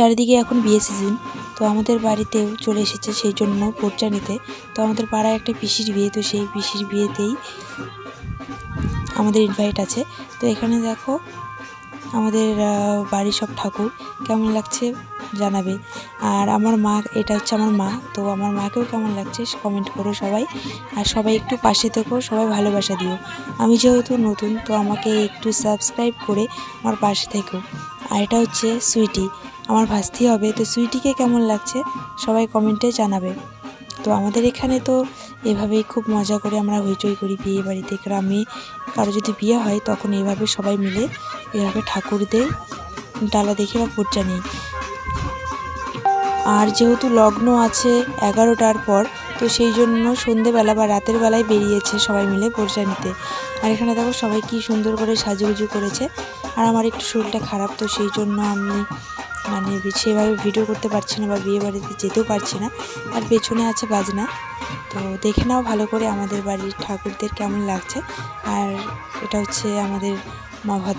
চারিদিকে এখন বিয়ে সিজন তো আমাদের বাড়িতেও চলে এসেছে সেই জন্য পর্চা নিতে। তো আমাদের পাড়ায় একটা পিসির বিয়ে, তো সেই পিসির বিয়েতেই আমাদের ইনভাইট আছে। তো এখানে দেখো আমাদের বাড়ির সব ঠাকুর কেমন লাগছে জানাবে। আর আমার মা, এটা হচ্ছে আমার মা, তো আমার মাকেও কেমন লাগছে কমেন্ট করো সবাই। আর সবাই একটু পাশে থেকো, সবাই ভালোবাসা দিও। আমি যেহেতু নতুন, তো আমাকে একটু সাবস্ক্রাইব করে আমার পাশে থেকো। আর এটা হচ্ছে সুইটি। আমার ভাস্তি হবে। তো সুইটিকে কেমন লাগছে? সবাই কমেন্টে জানাবে। তো আমাদের এখানে তো এভাবেই খুব মজা করে আমরা হইচই করি বিয়ে বাড়িতে। গ্রামে কারও যদি বিয়ে হয়, তখন এভাবে সবাই মিলে এভাবে ঠাকুরদের ডালা দেখে বা পূজা নেই আর যেহেতু লগ্ন আছে এগারোটার পর, তো সেই জন্য সন্ধেবেলা বা রাতের বেলায় বেরিয়েছে সবাই মিলে পূজা নিতে। আর এখানে দেখো সবাই কি সুন্দর করে সাজুগুজু করেছে। আর আমার একটু শরীরটা খারাপ, তো সেই জন্য আমি মানে সেভাবে ভিডিও করতে পারছি না বা বিয়ে বাড়িতে যেতেও পারছি না। আর পেছনে আছে বাজনা। তো দেখে নাও ভালো করে আমাদের বাড়ির ঠাকুরদের কেমন লাগছে। আর এটা হচ্ছে আমাদের মা ভদ্র